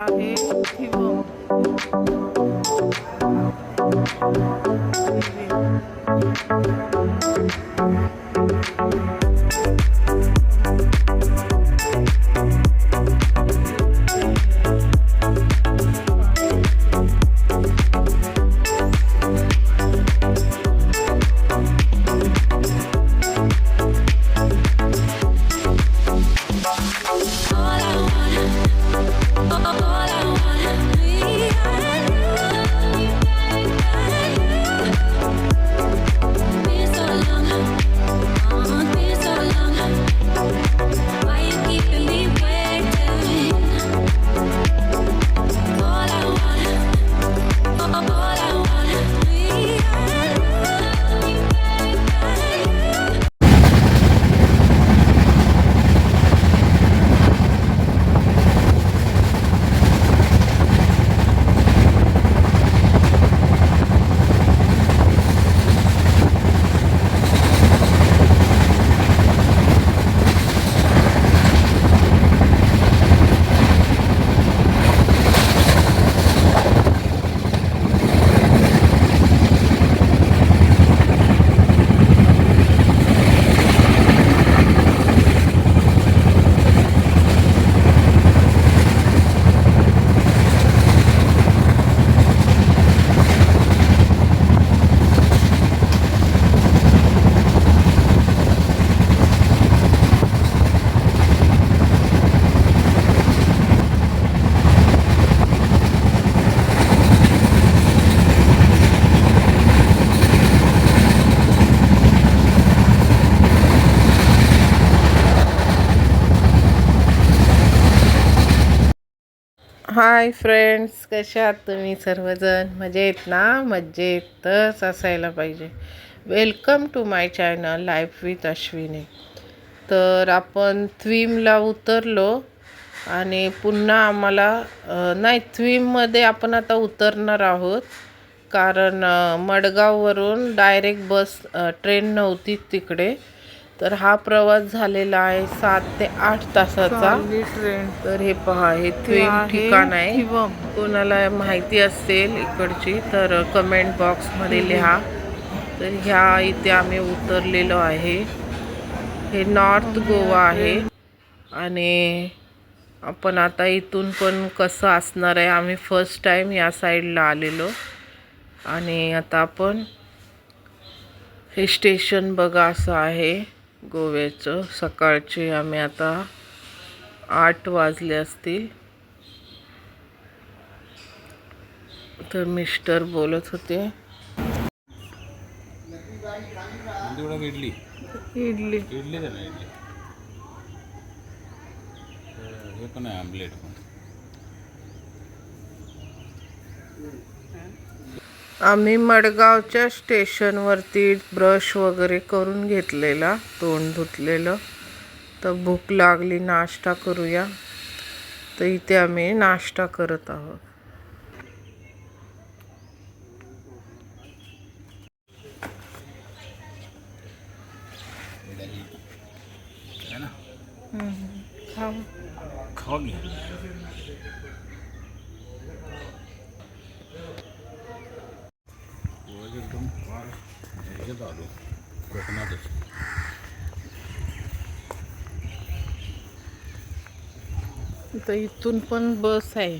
आहे Shivam hi friends कशा आहात तुम्ही सर्वजण? मजेत ना? मजेतच असायला पाहिजे. Welcome to my channel life with Ashwini तर आपण थ्वीमला उतरलो आणि पुन्हा आम्हाला नाही थ्वीममध्ये आपण आता उतरणार आहोत. कारण मडगाववरून डायरेक्ट बस ट्रेन नव्हती तिकडे. तर हा प्रवास झालेला आहे सात ते आठ तासाचा. ट्रेन तर हे पहा हे थ्वीम ठिकाण आहे. कोणाला माहिती असेल इकडची तर कमेंट बॉक्समध्ये लिहा. तर ह्या इथे आम्ही उतरलेलो आहे. हे नॉर्थ गोवा आहे. आणि आपण आता इथून पण कसं असणार आहे आम्ही फर्स्ट टाईम या साईडला आलेलो. आणि आता आपण हे स्टेशन बघा असं आहे. गोव्याचं. सकाळचे आम्ही आता आठ वाजले असतील. तर मिस्टर बोलत होते. इडली. इडली. इडली हे पण आहे आमलेट पण. आम्ही मडगावच्या स्टेशनवरती ब्रश वगैरे करून घेतलेला तोंड धुतलेलं. तर भूक लागली नाश्ता करूया. तर इथे आम्ही नाश्ता करत आहोत. है ना? खाऊ. ह्याच्यात आलो कोकणातच तर इथून पण बस आहे.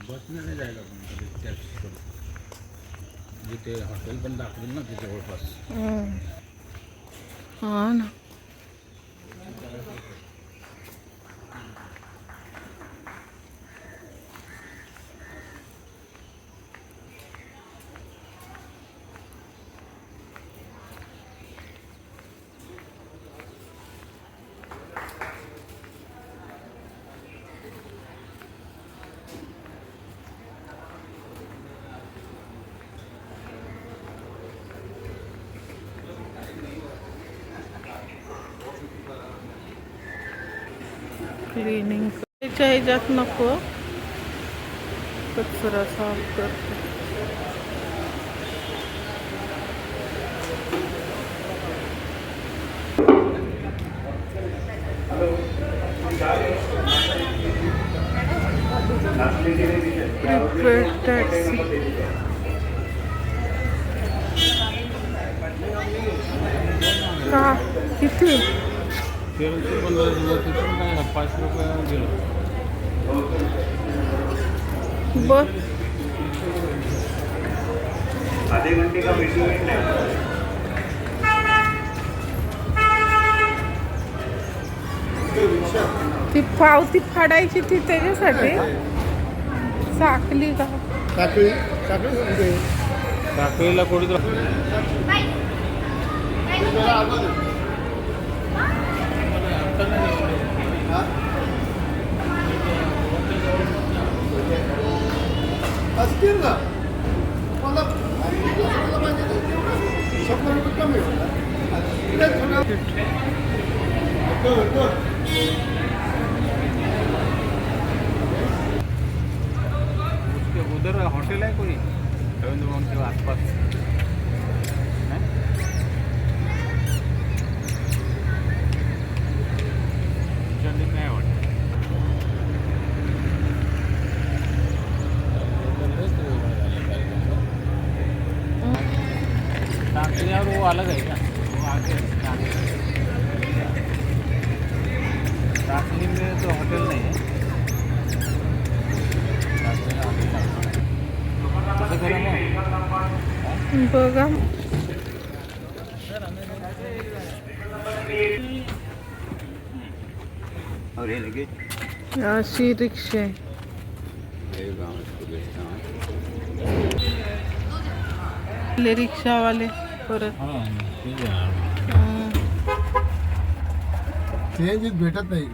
बसने नाही जायला पण कधी टॅक्सी करून जिथे हॉटेल पण दाखवेल ना तिथे जवळपास. हा ना. क्लिनिंग त्याच्या ह्याच्यात नको. कचरा साफ करते टॅक्सी का? किती? पाचशे रुपये गेलो बर. आधे घंटे का है ती पावती फाडायची ती त्याच्यासाठी. साकली का? साखळी? साखळी साखळीला कोणी तर असतील ना मला मला माहिती नाही तेवढं शंभर रुपये कमी होणार. इकडे थोडं- होतं, होतं. उसके उधर होटल है कोई रविंद्र भवन के आसपास है? चंडीगढ़ में है होटल। टाकली और वो अलग है क्या वो आगे है, टाकली टाकली में तो होटल नहीं है टाकली में होटल नहीं है। कसं करू मग बघा और ये लगेज अशी रिक्षा आहे. ले रिक्षावाले परत. सीएनजीत भेटत नाही.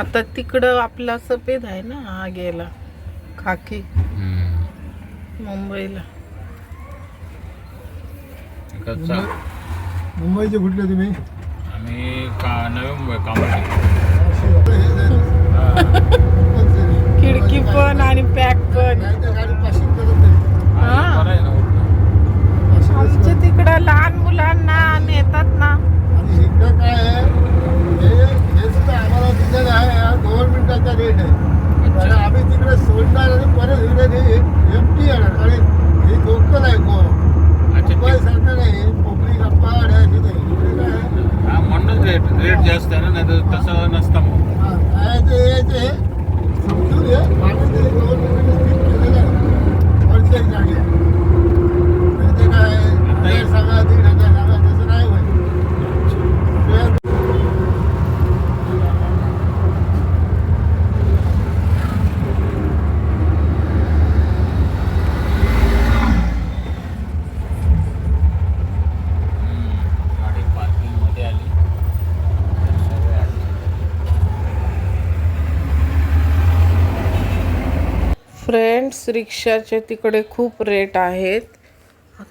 आता तिकडं आपला सफेद आहे ना हा गेला खाकी मुंबईला. कच्चा मुंबईचे कुठले तुम्ही? आम्ही का नवी मुंबई कामाठी हे जाईल. खिडकी पण आणि पॅक पण नाही तर गाडी पाचशे करत नाही. हा. बरं आहे ना उलटं. पाचशे आमच्या असं. तिकडं लहान मुलांना नेतात ना आणि इकडं काय आहे हे हे सुद्धा आम्हाला डिझेल आहे हा गव्हर्नमेंटचा रेट आहे आणि आम्ही तिकडे सोडणार आणि परत इकडे एमटी येणार आणि हे लोकल आहे गो अच्छा मुंबई ते- सारखं नाही पोपरी गप्पा आणि अशी नाही इकडे काय आहे? हा म्हणूनच रेट रेट जास्त आहे ना नाही तर तसं नसतं मग हा, काय ते हे ते समजून घे आणि ते गव्हर्नमेंटने स्कीम केलेलं आहे प्रत्येक जागी नाही ते काय हजार सांगा दीड हजार सांगा तसं नाही होत ते- गाडी पार्किंगमध्ये आली सर्व आली. फ्रेंड्स रिक्षाचे तिकडे खूप रेट आहेत.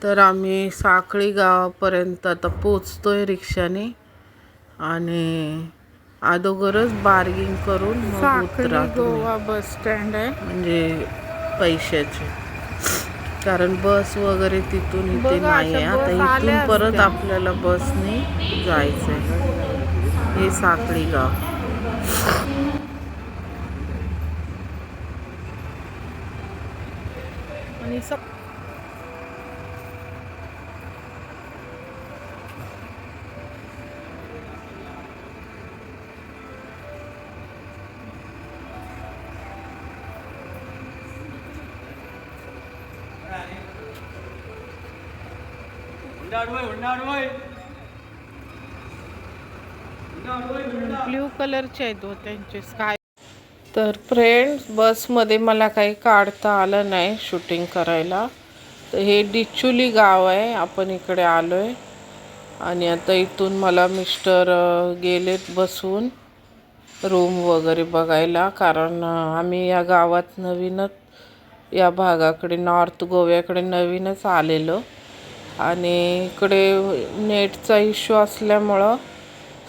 तर आम्ही साखळी गावापर्यंत आता पोचतोय रिक्षाने. आणि अगोदरच बार्गिंग करून गोवा बस स्टँड आहे. म्हणजे पैशाचे. कारण बस वगैरे तिथून इथे नाही आहे आता इथून परत आपल्याला बसने जायचं आहे हे साखळी गाव. आणि ब्ल्यू कलरचे आहेत हो त्यांचे. स्काय तर फ्रेंड्स बसमध्ये मला काही काढता आलं नाही शूटिंग करायला. तर हे डिचुली गाव आहे आपण इकडे आलो आहे आणि आता इथून मला मिस्टर गेलेत बसून रूम वगैरे बघायला. कारण आम्ही या गावात नवीनच या भागाकडे नॉर्थ गोव्याकडे नवीनच आलेलो. आणि इकडे नेटचा इश्यू असल्यामुळं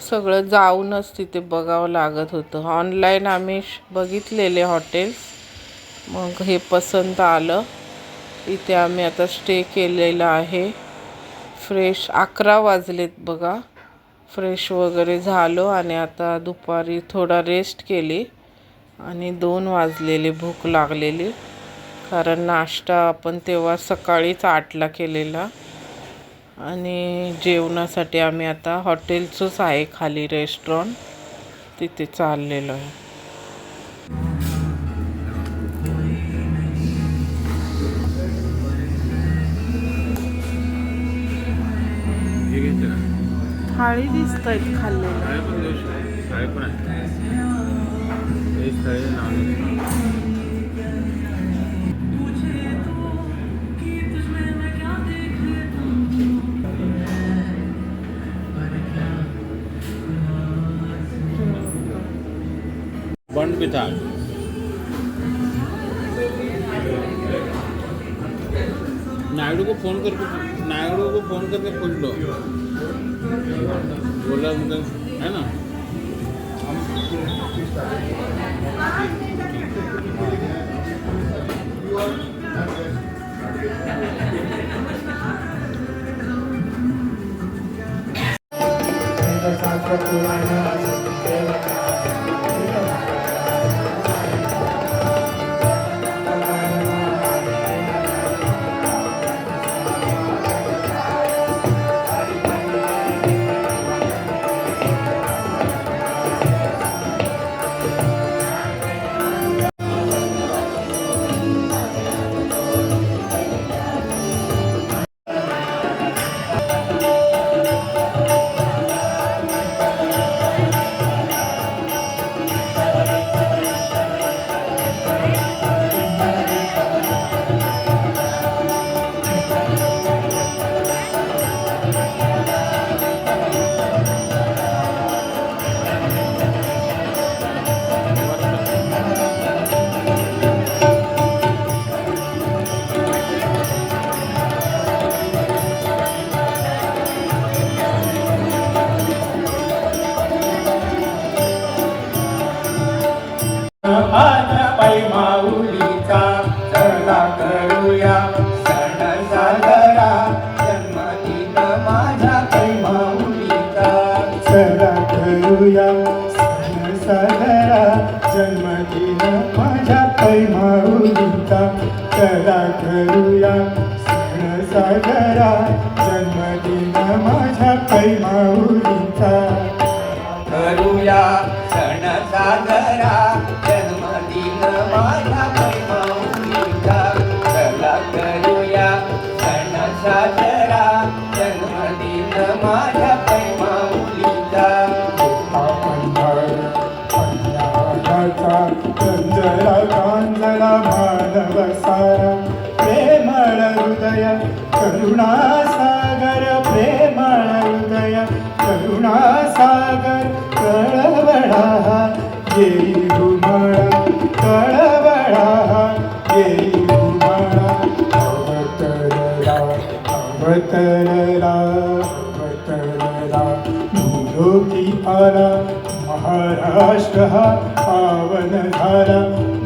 सगळं जाऊनच तिथे बघावं लागत होतं. ऑनलाईन आम्ही श- बघितलेले हॉटेल्स मग हे पसंत आलं. इथे आम्ही आता स्टे केलेला आहे. फ्रेश अकरा वाजलेत बघा. फ्रेश वगैरे झालो आणि आता दुपारी थोडा रेस्ट केली. आणि दोन वाजलेली भूक लागलेली. कारण नाश्ता आपण तेव्हा सकाळीच आठला केलेला. आणि जेवणासाठी आम्ही आता हॉटेलचंच आहे खाली रेस्टॉरंट तिथे चाललेलो आहे. थाळी दिसत आहेत खाल्लेल्या बन पिठा नायडू को फ़ोन करके नायडू को फ़ोन करके पूछ लो। बोला मतलब है ना? माझ्या माझ्या अवतरला अवतरला आला महाराष्ट्र हा पावन झाला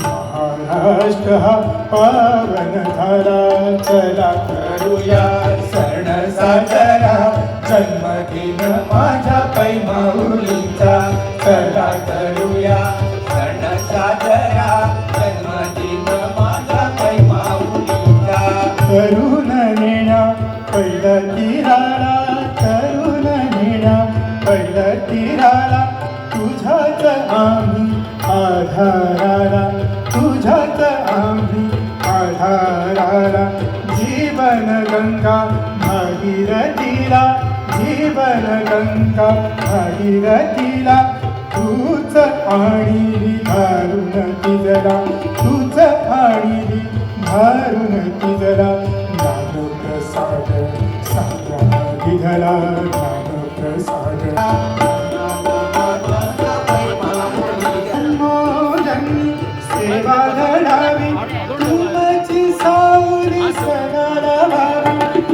महाराष्ट्र हा पावन झाला. चला करूया सण साजरा जन्मदिन माझ्या पैमाऊलीचा. चला करूया सण साजरा जन्मदिन माझ्या पैमाऊलीचा. करू आधाराला तुझ्यात आम्ही आधाराला. जीवन गंगा भागीरथीला जीवन गंगा भागीरथीला. तूच आणि धारून तिजला तूच आणि धारून तिजला. ज्ञान प्रसाद सागरा विधला.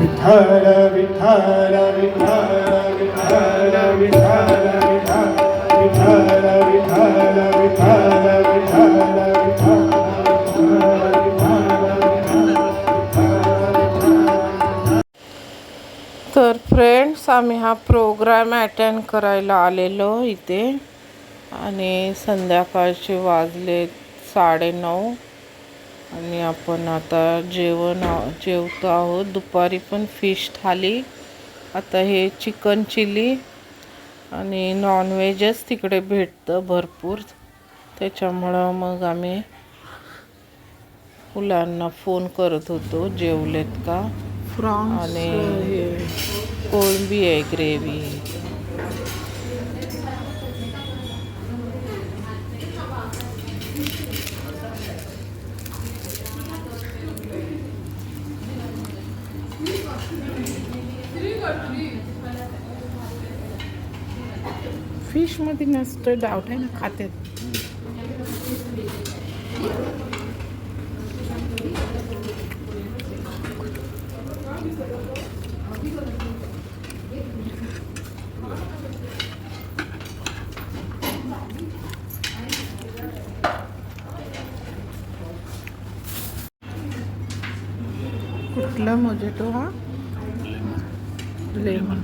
विठ्ठल विठ्ठल विठ्ठल विठ्ठल विठ्ठल विठ्ठल विठ्ठल विठ्ठल तर फ्रेंड्स आम्ही हा प्रोग्राम अटेंड करायला आलेलो इथे. आणि संध्याकाळचे वाजले साडेनऊ. आणि आपण आता जेवण जेवतो आहोत. दुपारी पण फिश थाली. आता हे चिकन चिली आणि नॉनव्हेजच तिकडे भेटतं भरपूर. त्याच्यामुळं मग आम्ही मुलांना फोन करत होतो. जेवलेत का? आणि कोळंबी आहे ग्रेव्ही फिशमध्ये नसतं डाऊट आहे ना खात्यात. कुठला मोजेटो हा? लेमन.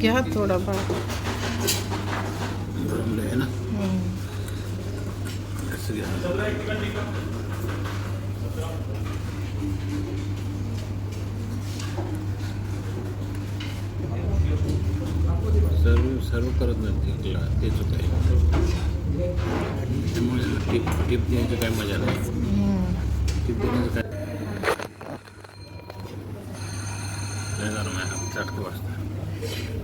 घ्या थोडा आहे ना? सर्व सर्व करत नाही ते क्ला- तेच होत आहे त्यामुळे टिप टिप द्यायचं काय मज़ा नाही. टिप देण्याचं काय? आहे वाजतं.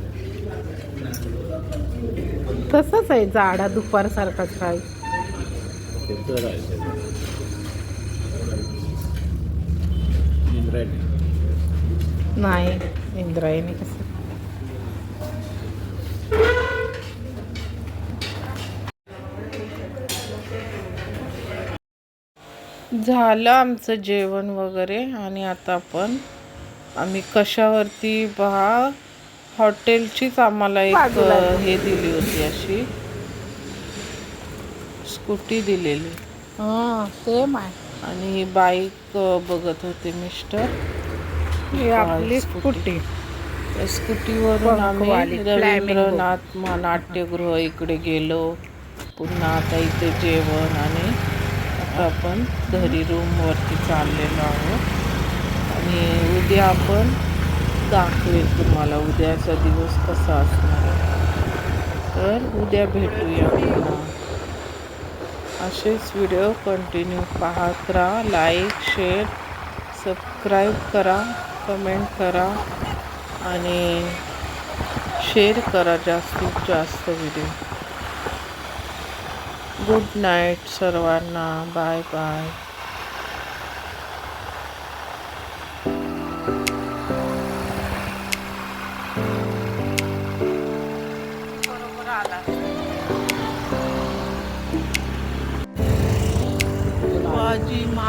तसंच आहे जाडा दुपारसारखाच राहील नाही इंद्रायणी कसं. झालं आमचं जेवण वगैरे आणि आता आपण आम्ही कशावरती पहा हॉटेलचीच आम्हाला एक हे दिली होती अशी. स्कूटी दिलेली. हां सेम आहे. आणि ही बाईक बघत होते मिस्टर. ही आपली स्कूटी. त्या स्कूटीवरून आम्ही रवींद्रनाथ म- नाट्यगृह इकडे गेलो. पुन्हा आता इथे जेवण आणि आता आपण घरी रूमवरती चाललेलो आहोत. आणि उद्या आपण दाखवेल तुम्हाला उद्याचा दिवस कसा असणार तर उद्या भेटूया पुन्हा. असेच व्हिडिओ कंटिन्यू पाहत राहा लाईक शेअर सबस्क्राईब करा कमेंट करा आणि शेअर करा जास्तीत जास्त व्हिडिओ. गुड नाईट सर्वांना. Bye bye.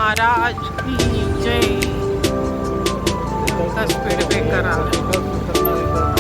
महाराज की जय. स्पीड ब्रेकर आला